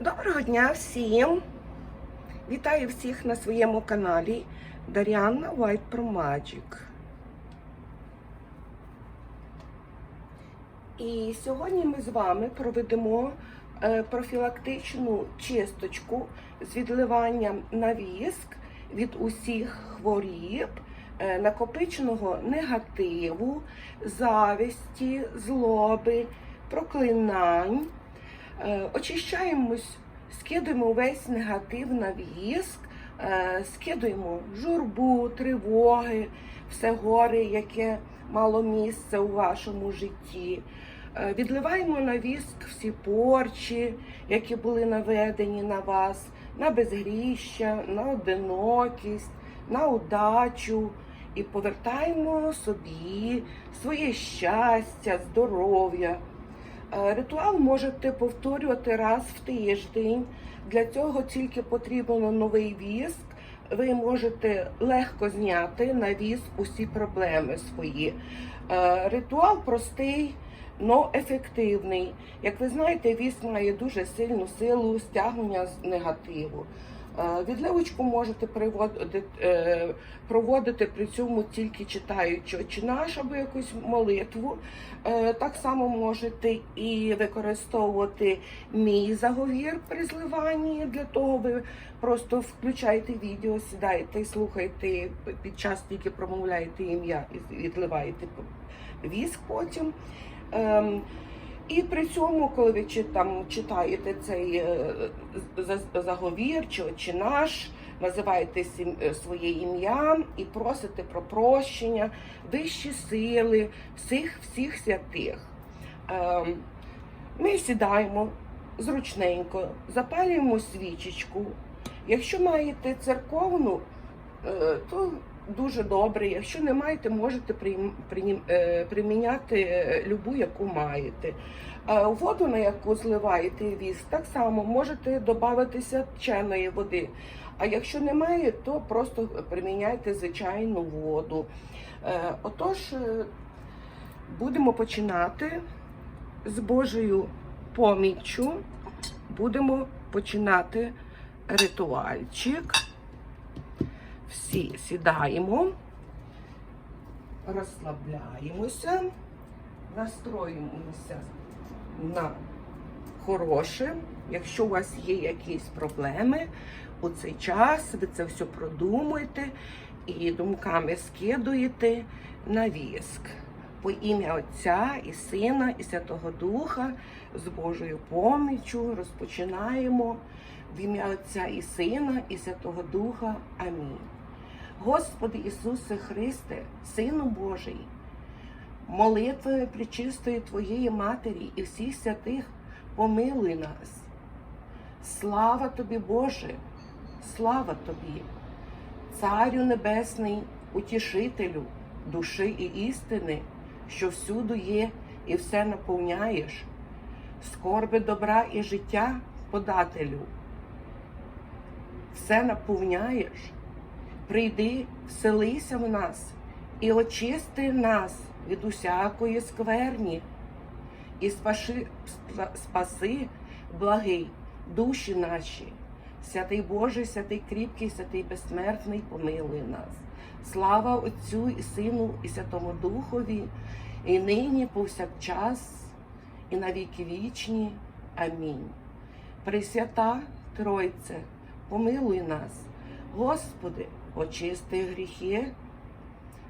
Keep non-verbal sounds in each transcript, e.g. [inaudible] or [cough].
Доброго дня всім! Вітаю всіх на своєму каналі Дар'яна White Pro Magic. І сьогодні ми з вами проведемо е, профілактичну чисточку з відливанням на віск від усіх хворіб, е, накопиченого негативу, зависті, злоби, проклинань. Е, Очищаємось, скидуємо весь негатив на віск, е, скидуємо журбу, тривоги, все горе, яке мало місце у вашому житті. Е, Відливаємо на віск всі порчі, які були наведені на вас, на безгріща, на одинокість, на удачу. І повертаємо собі своє щастя, здоров'я. Е, Ритуал можете повторювати раз в тиждень. Для цього тільки потрібен новий віск. Ви можете легко зняти на віск усі проблеми свої. Е, Ритуал простий, але ефективний. Як ви знаєте, віск має дуже сильну силу стягнення з негативу. Е, Відливочку можете приводити, е, проводити при цьому тільки читаючи «Отче наш» або якусь молитву. Е, Так само можете і використовувати мій заговір при зливанні. Для того ви просто включаєте відео, сідаєте і слухаєте під час тільки промовляєте ім'я і відливаєте віск потім. І при цьому, коли ви чи- там читаєте цей е, заговір чи «Отче наш, називаєте е, своє ім'я і просите про прощення, вищі сили, всіх всіх святих. Ем, Ми сідаємо зручненько, запалюємо свічечку. Якщо маєте церковну, е, то дуже добре. Якщо не маєте, можете е, приміняти е, любу, яку маєте. Воду, на яку зливаєте віск, так само можете додати чайної води. А якщо немає, то просто приміняйте звичайну воду. Е, Отож, будемо починати з Божою поміччю. Будемо починати ритуальчик. Всі сідаємо, розслабляємося, настроюємося на хороше. Якщо у вас є якісь проблеми у цей час, ви це все продумуєте і думками скидуєте на віск. По ім'я Отця і Сина, і Святого Духа з Божою поміччю розпочинаємо в ім'я Отця і Сина, і Святого Духа. Амінь. Господи Ісусе Христе, Сину Божий, молитвою причистої Твоєї Матері і всіх святих помилуй нас. Слава Тобі, Боже, слава Тобі, Царю Небесний, утішителю, душі і істини, що всюду є і все наповняєш, скорби добра і життя подателю. Все наповняєш, прийди, вселися в нас і очисти нас від усякої скверні, і спаши, спаси, благий, душі наші. Святий Боже, святий кріпкий, святий безсмертний, помилуй нас. Слава Отцю і Сину, і Святому Духові, і нині, повсякчас, і на віки вічні. Амінь. Пресвята Тройце, помилуй нас, Господи, очисти гріхи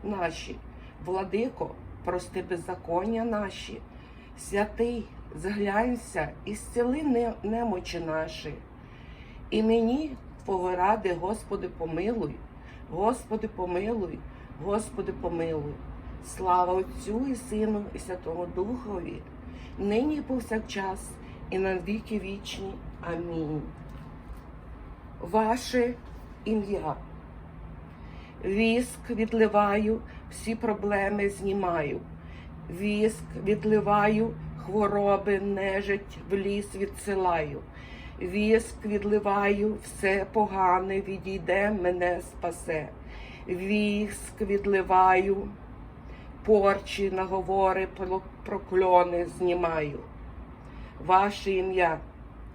наші, владико, прости беззаконня наші, святий, зглянься і зціли немочі наші. І мені поради, Господи, помилуй, Господи, помилуй, Господи, помилуй. Слава Отцю і Сину, і Святому Духові, нині і повсякчас, і на віки вічні. Амінь. Ваше ім'я. Віск відливаю, всі проблеми знімаю. Віск відливаю, хвороби, нежить в ліс відсилаю. Віск відливаю, все погане відійде, мене спасе. Віск відливаю, порчі, наговори, прокльони знімаю. Ваше ім'я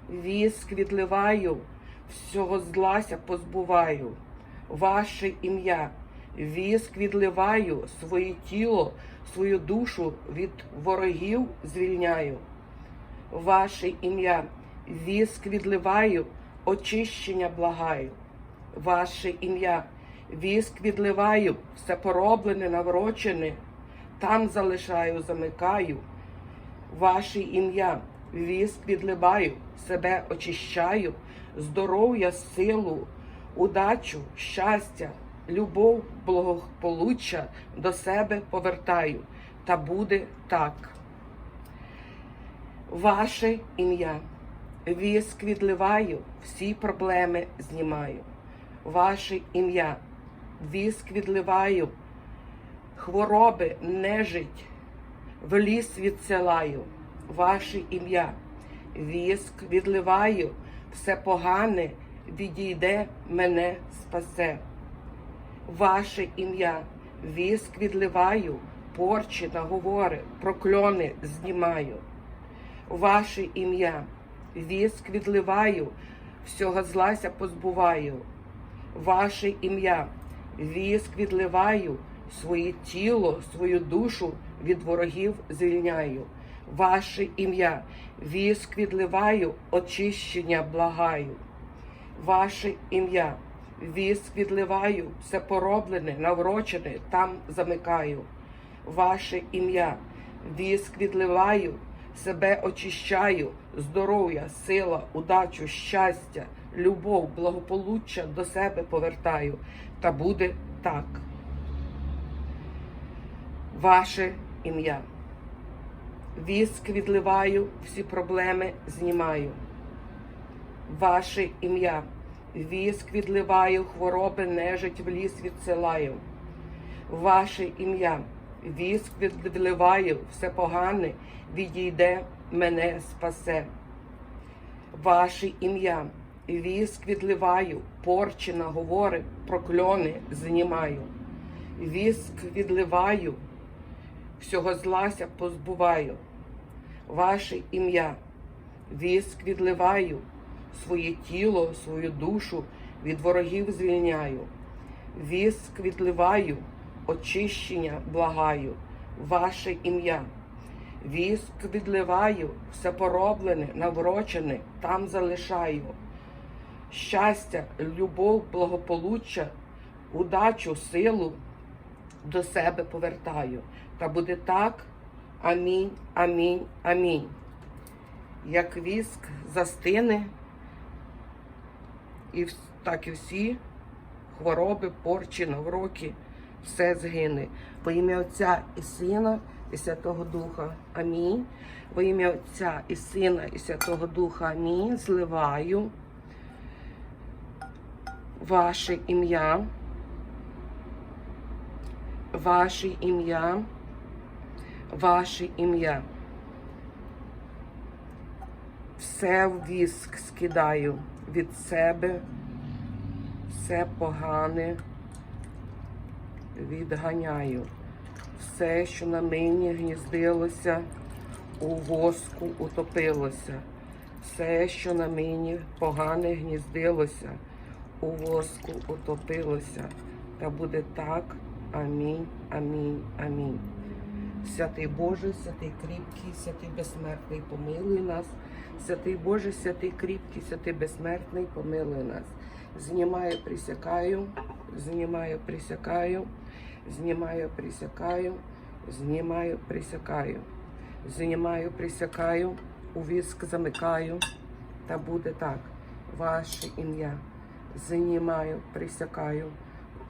віск відливаю, всього злася позбуваю. Ваше ім'я, віск відливаю, своє тіло, свою душу від ворогів звільняю. Ваше ім'я, віск відливаю, очищення благаю. Ваше ім'я, віск відливаю, все пороблене, наврочене, там залишаю, замикаю. Ваше ім'я, віск відливаю, себе очищаю, здоров'я, силу, удачу, щастя, любов, благополуччя до себе повертаю. Та буде так. Ваше ім'я, віск відливаю, всі проблеми знімаю. Ваше ім'я, віск відливаю, хвороби, нежить, в ліс відсилаю. Ваше ім'я, віск відливаю, все погане відійде, мене спасе. Ваше ім'я, віск відливаю, порчі, наговори, прокльони знімаю. Ваше ім'я, віск відливаю, всього злася позбуваю. Ваше ім'я, віск відливаю, своє тіло, свою душу від ворогів звільняю. Ваше ім'я, віск відливаю, очищення благаю. Ваше ім'я, віск відливаю, все пороблене, наврочене, там замикаю. Ваше ім'я, віск відливаю, себе очищаю, здоров'я, сила, удачу, щастя, любов, благополуччя до себе повертаю. Та буде так. Ваше ім'я. Віск відливаю, всі проблеми знімаю. Ваше ім'я. Віск відливаю, хвороби, нежить в ліс відсилаю. Ваше ім'я. Віск відливаю, все погане відійде, мене спасе. Ваше ім'я. Віск відливаю, порчі, наговори, прокльони знімаю. Віск відливаю, всього злася позбуваю. Ваше ім'я. Віск відливаю, своє тіло, свою душу від ворогів звільняю. Віск відливаю, очищення благаю, ваше ім'я. Віск відливаю, все пороблене, наврочене, там залишаю. Щастя, любов, благополуччя, удачу, силу до себе повертаю. Та буде так. Амінь, амінь, амінь. Як віск застине, і так і всі хвороби, порчі, навроки, все згине. Во ім'я Отця і Сина і Святого Духа. Амінь. Во ім'я Отця і Сина і Святого Духа. Амінь. Зливаю ваше ім'я. Ваше ім'я. Ваше ім'я. Все в віск скидаю від себе, все погане відганяю. Все, що на мені гніздилося, у воску утопилося. Все, що на мені погане гніздилося, у воску утопилося. Та буде так. Амінь, амінь, амінь. Святий Боже, святий кріпкий, святий безсмертний, помилуй нас. Святий Боже, святий кріпкий, святий безсмертний, помилуй нас. Знімаю, присякаю, знімаю, присякаю, знімаю, присякаю, знімаю, присякаю, знімаю, присякаю, у віск замикаю, та буде так. Ваше ім'я. Знімаю, присякаю,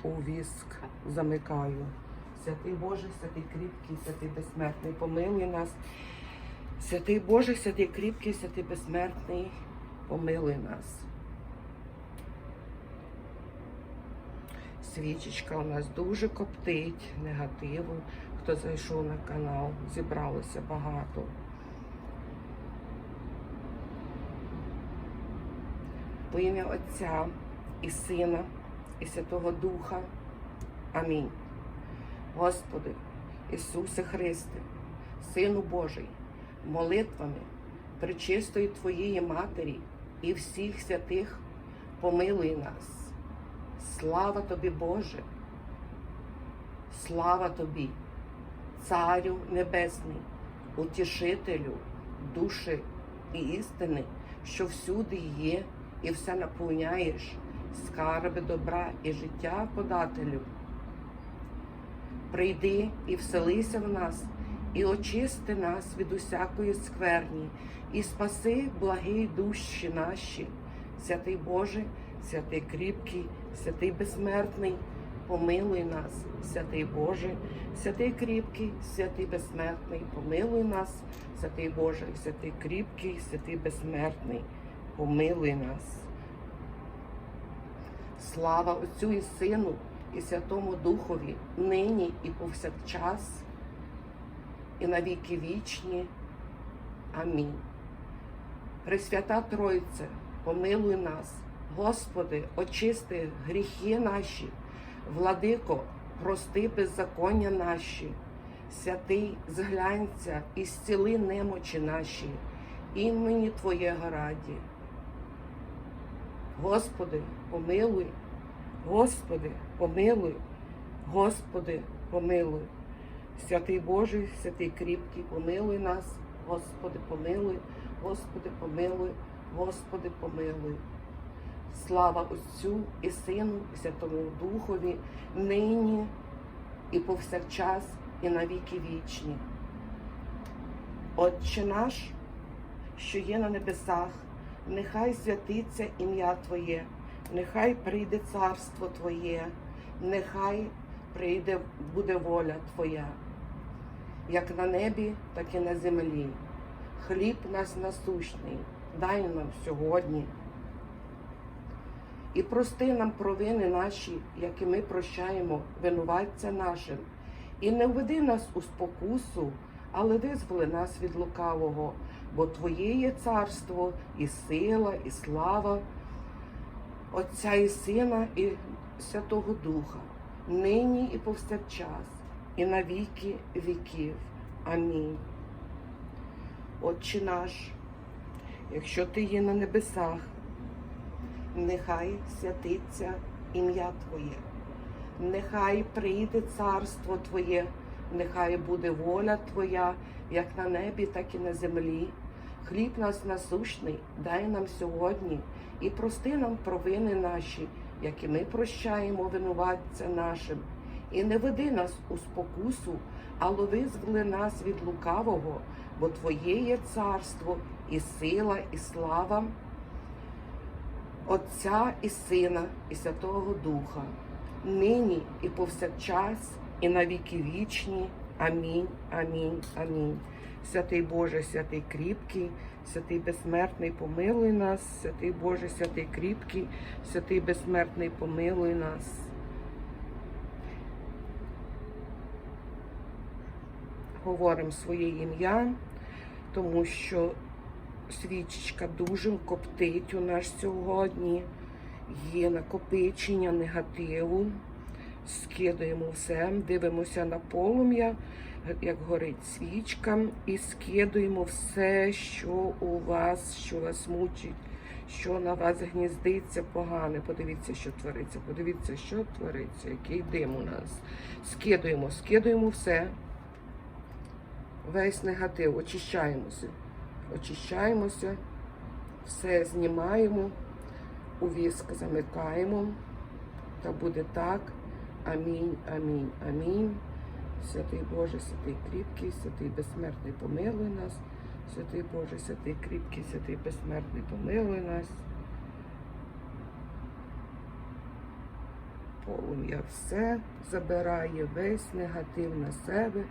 у віск замикаю. Святий Боже, святий кріпкий, святий безсмертний, помилуй нас. Святий Боже, святий кріпкий, святий безсмертний, помилуй нас. Свічечка у нас дуже коптить негативу. Хто зайшов на канал, зібралося багато. Во ім'я Отця і Сина, і Святого Духа. Амінь. Господи, Ісусе Христе, Сину Божий, молитвами пречистої Твоєї Матері і всіх святих, помилуй нас. Слава тобі, Боже! Слава тобі, Царю Небесний, утішителю, душі і істини, що всюди є і все наповняєш, скарби добра і життя подателю. Прийди і вселися в нас, і очисти нас від усякої скверні, і спаси благі душі наші, святий Боже, святий кріпкий, святий безсмертний, помилуй нас, святий Боже, святий кріпкий, святий безсмертний, помилуй нас, святий Боже, святий кріпкий, святий безсмертний, помилуй нас. Слава Отцю і Сину і Святому Духові, нині і повсякчас, і на віки вічні. Амінь. Пресвята Тройце, помилуй нас, Господи, очисти гріхи наші, владико, прости беззаконня наші, святий зглянься і зціли немочі наші, імені Твоє раді. Господи, помилуй, Господи, помилуй, Господи, помилуй. Святий Божий, святий кріпкий, помилуй нас, Господи, помилуй, Господи, помилуй, Господи, помилуй. Слава Отцю і Сину, і Святому Духові, нині і повсякчас, і на віки вічні. Отче наш, що є на небесах, нехай святиться ім'я Твоє, нехай прийде царство Твоє, нехай прийде буде воля Твоя, як на небі, так і на землі. Хліб наш насущний, дай нам сьогодні. І прости нам провини наші, які ми прощаємо винуватця нашим, і не введи нас у спокусу, але визволи нас від лукавого, бо Твоє є царство, і сила, і слава, Отця і Сина, і Святого Духа, нині і повсякчас, і на віки віків. Амінь. Отче наш, якщо ти є на небесах, нехай святиться ім'я Твоє, нехай прийде царство Твоє, нехай буде воля Твоя, як на небі, так і на землі. Хліб нас насущний, дай нам сьогодні і прости нам провини наші, які ми прощаємо винуватця нашим. І не веди нас у спокусу, але визволи нас від лукавого, бо Твоє є царство, і сила, і слава. Отця і Сина, і Святого Духа, нині і повсякчас, і на віки вічні. Амінь, амінь, амінь. Святий Боже, святий кріпкий, святий безсмертний, помилуй нас, святий Боже, святий кріпкий, святий безсмертний, помилуй нас. Говоримо своє ім'я, тому що свічечка дуже коптить у нас сьогодні. Є накопичення негативу. Скидаємо все, дивимося на полум'я, як горить свічка, і скидуємо все, що у вас, що вас мучить, що на вас гніздиться погане. Подивіться, що твориться. Подивіться, що твориться, який дим у нас. Скидуємо, скидуємо все. Весь негатив, очищаємося очищаємося, все знімаємо, у віск замикаємо. Та буде так. Амінь, амінь, амінь. Святий Боже, святий кріпкий, святий безсмертний, помилуй нас. Святий Боже, святий кріпкий, святий безсмертний, помилуй нас. Полум'я все забирає весь негатив на себе.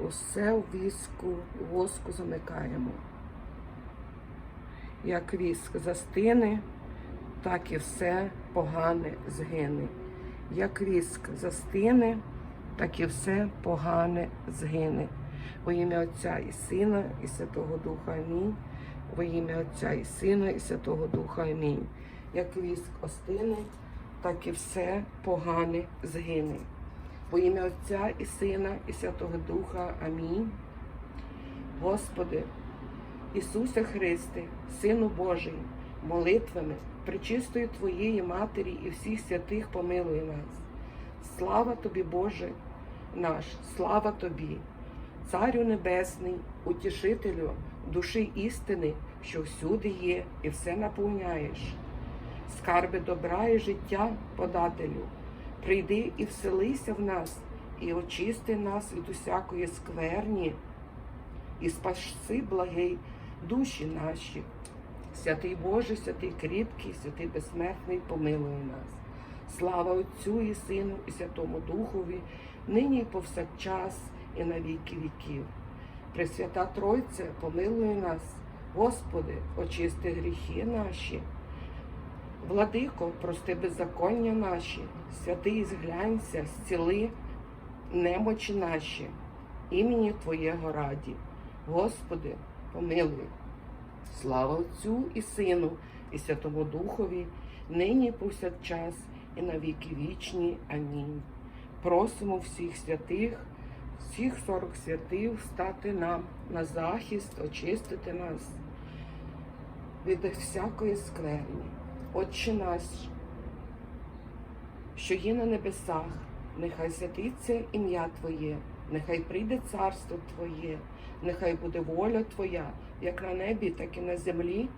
Усе в віску, воску замикаємо. Як віск застине, так і все погане згине. Як віск застине, так і все погане згине. Во ім'я Отця і Сина, і Святого Духа Амінь. Во ім'я Отця і Сина, і Святого Духа Амінь. Як віск остине, так і все погане згине. Во ім'я Отця і Сина, і Святого Духа Амінь. Господи, Ісусе Христе, Сину Божий, молитвами, причистої Твоєї Матері і всіх святих помилуй нас. Слава тобі, Боже наш, слава тобі, Царю Небесний, утішителю душі істини, що всюди є і все наповняєш. Скарби добра і життя подателю, прийди і вселися в нас, і очисти нас від усякої скверні, і спаси благий душі наші. Святий Боже, святий кріпкий, святий безсмертний, помилуй нас. Слава Отцю і Сину, і Святому Духові, нині і повсякчас, і на віки віків. Пресвята Тройце, помилуй нас, Господи, очисти гріхи наші. Владико, прости беззаконня наші, святий зглянься, зціли немочі наші, імені Твоєго раді. Господи, помилуй. Слава Отцю і Сину, і Святому Духові, нині повсякчас, і на віки вічні. Амінь. Просимо всіх святих, всіх сорок святих стати нам на захист, очистити нас від всякої скверні. Отче наш, що є на небесах, нехай святиться ім'я Твоє, нехай прийде царство Твоє, нехай буде воля Твоя, як на небі, так і на землі.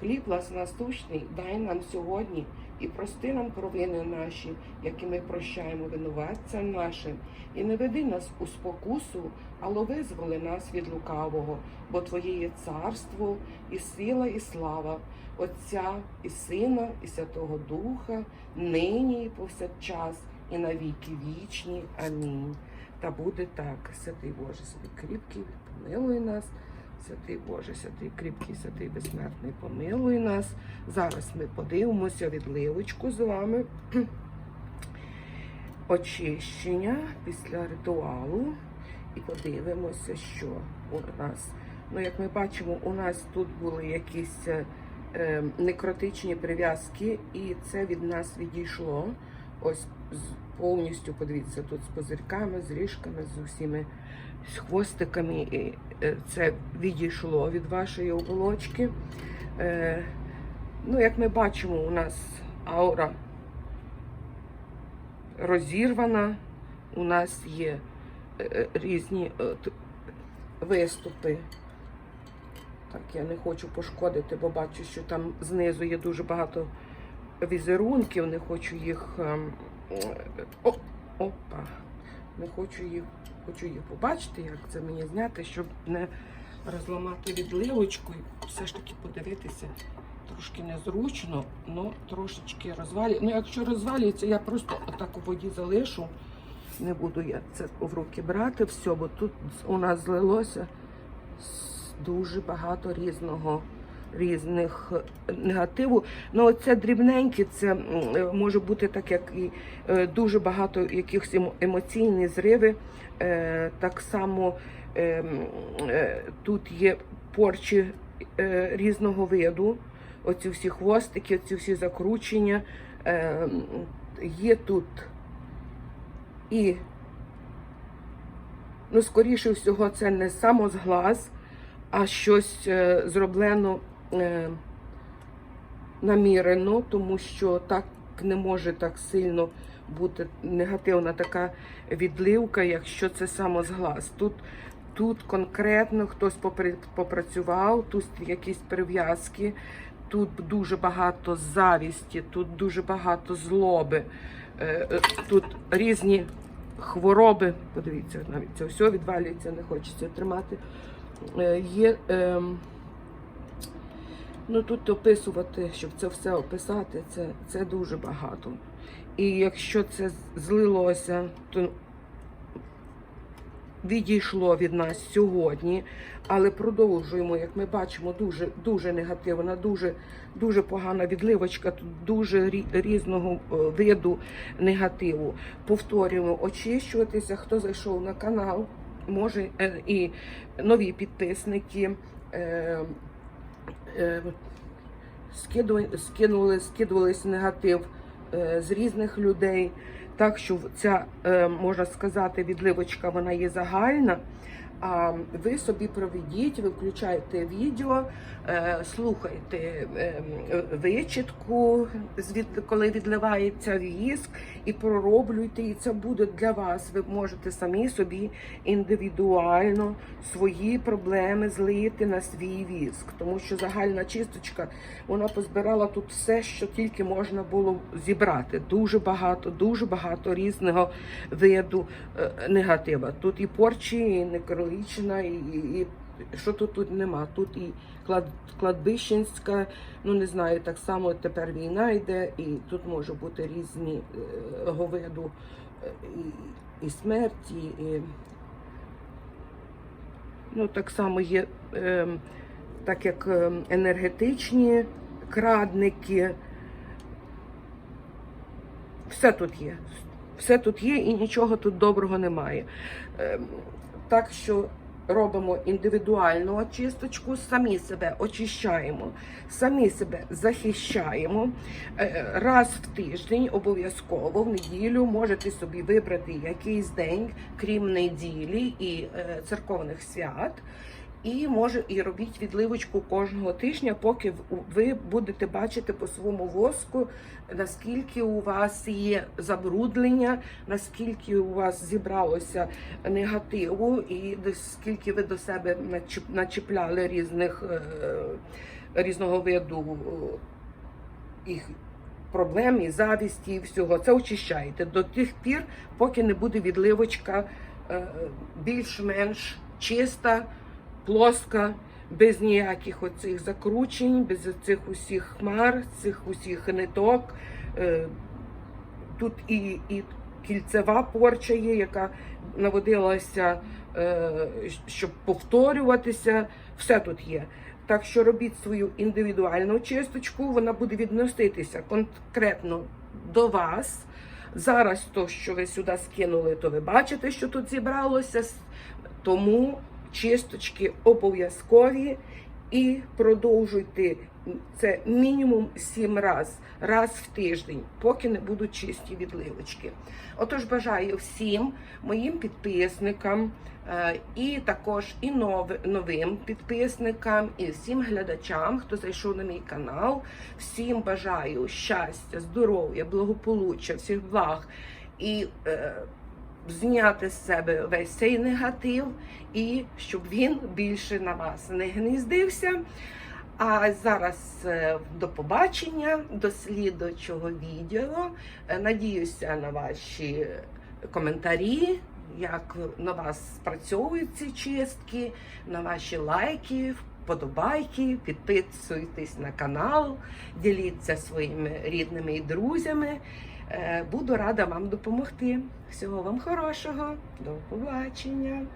Хліб нас насущний дай нам сьогодні і прости нам провини наші, які ми прощаємо винуватцям нашим, і не веди нас у спокусу, але визволи нас від лукавого, бо Твоє є царство, і сила, і слава, Отця і Сина, і Святого Духа, нині і повсякчас, і на віки вічні. Амінь. Та буде так, святий Боже, святий кріпкий, помилуй нас. Святий Боже, святий кріпкий, святий безсмертний, помилуй нас. Зараз ми подивимося відливочку з вами. [clears throat] Очищення після ритуалу. І подивимося, що у нас. Ну, як ми бачимо, у нас тут були якісь е, е, некротичні прив'язки, і це від нас відійшло. Ось повністю, подивіться, тут з козирками, з ріжками, з усіми з хвостиками. Е, це відійшло від вашої оболочки. Е, Ну, як ми бачимо, у нас аура розірвана, у нас є е, різні виступи. Так, я не хочу пошкодити, бо бачу, що там знизу є дуже багато візерунків, не хочу їх. ем, О, опа! Не хочу їх, хочу їх побачити, як це мені зняти, щоб не розламати відливочку і все ж таки подивитися. Трошки незручно, але трошечки розвалює. Ну, якщо розвалюється, я просто отак у воді залишу. Не буду я це в руки брати, все, бо тут у нас злилося дуже багато різного. Різних е, негативу. Ну, оце дрібненьке, це е, може бути так, як і е, дуже багато якихось емоційні зриви. Так само тут є порчі різного виду. Оці всі хвостики, оці всі закручення. Є тут і, ну, скоріше всього, це не самозглаз, а щось зроблено е, намірено, тому що так не може так сильно бути негативна така відливка, якщо це самозглаз. Тут, тут конкретно хтось попрацював, тут якісь прив'язки, тут дуже багато завісті, тут дуже багато злоби, е, е, тут різні хвороби. Подивіться, навіть це все відвалюється, не хочеться тримати. Е, Є. Ну тут описувати, щоб це все описати, це, це дуже багато. І якщо це злилося, то відійшло від нас сьогодні, але продовжуємо, як ми бачимо, дуже дуже негативна, дуже дуже погана відливочка, тут дуже різного е, виду негативу. Повторюємо, очищуватися. Хто зайшов на канал, може е, і нові підписники. Е, скинули, скидувались негатив е, з різних людей. Так що ця, е, можна сказати, відливочка вона є загальна, ви собі проведіть, ви включаєте відео, е, слухайте е, вичітку, коли відливається віск, і пророблюйте, і це буде для вас. Ви можете самі собі індивідуально свої проблеми злити на свій віск, тому що загальна чисточка вона позбирала тут все, що тільки можна було зібрати. Дуже багато, дуже багато різного виду е, негатива. Тут і порчі, і некролічна, і, і, і що тут тут нема. Тут і клад, кладбищенська, ну не знаю, так само тепер війна йде, і тут може бути різні е, виду е, і, і смерті, і ну так само є, е, так як е, енергетичні крадники. Все тут є. Все тут є і нічого тут доброго немає. Так що робимо індивідуальну очисточку, самі себе очищаємо, самі себе захищаємо. Е, Раз в тиждень обов'язково в неділю можете собі вибрати якийсь день, крім неділі і е, церковних свят. І може і робіть відливочку кожного тижня, поки ви будете бачити по своєму воску, наскільки у вас є забруднення, наскільки у вас зібралося негативу, і скільки ви до себе начіп- начіпляли різних е, різного виду е, їх проблем і завісті, і всього. Це очищаєте до тих пір, поки не буде відливочка е, більш-менш чиста плоска, без ніяких оцих закручень, без цих усіх хмар, цих усіх ниток. Е, Тут і, і кільцева порча є, яка наводилася, е, щоб повторюватися. Все тут є. Так що робіть свою індивідуальну чисточку, вона буде відноситися конкретно до вас. Зараз то, що ви сюди скинули, то ви бачите, що тут зібралося. Тому чисточки обов'язкові і продовжуйте це мінімум сім раз, раз в тиждень, поки не будуть чисті відливочки. Отож, бажаю всім моїм підписникам е, і також і новим підписникам, і всім глядачам, хто зайшов на мій канал. Всім бажаю щастя, здоров'я, благополуччя, всіх благ і е, зняти з себе весь цей негатив, і щоб він більше на вас не гніздився. А зараз е, до побачення, до слідучого відео. Е, Надіюся на ваші коментарі, як на вас спрацьовують ці чистки, на ваші лайки, вподобайки, підписуйтесь на канал, діліться своїми рідними і друзями. Е, Буду рада вам допомогти. Всього вам хорошого, до побачення.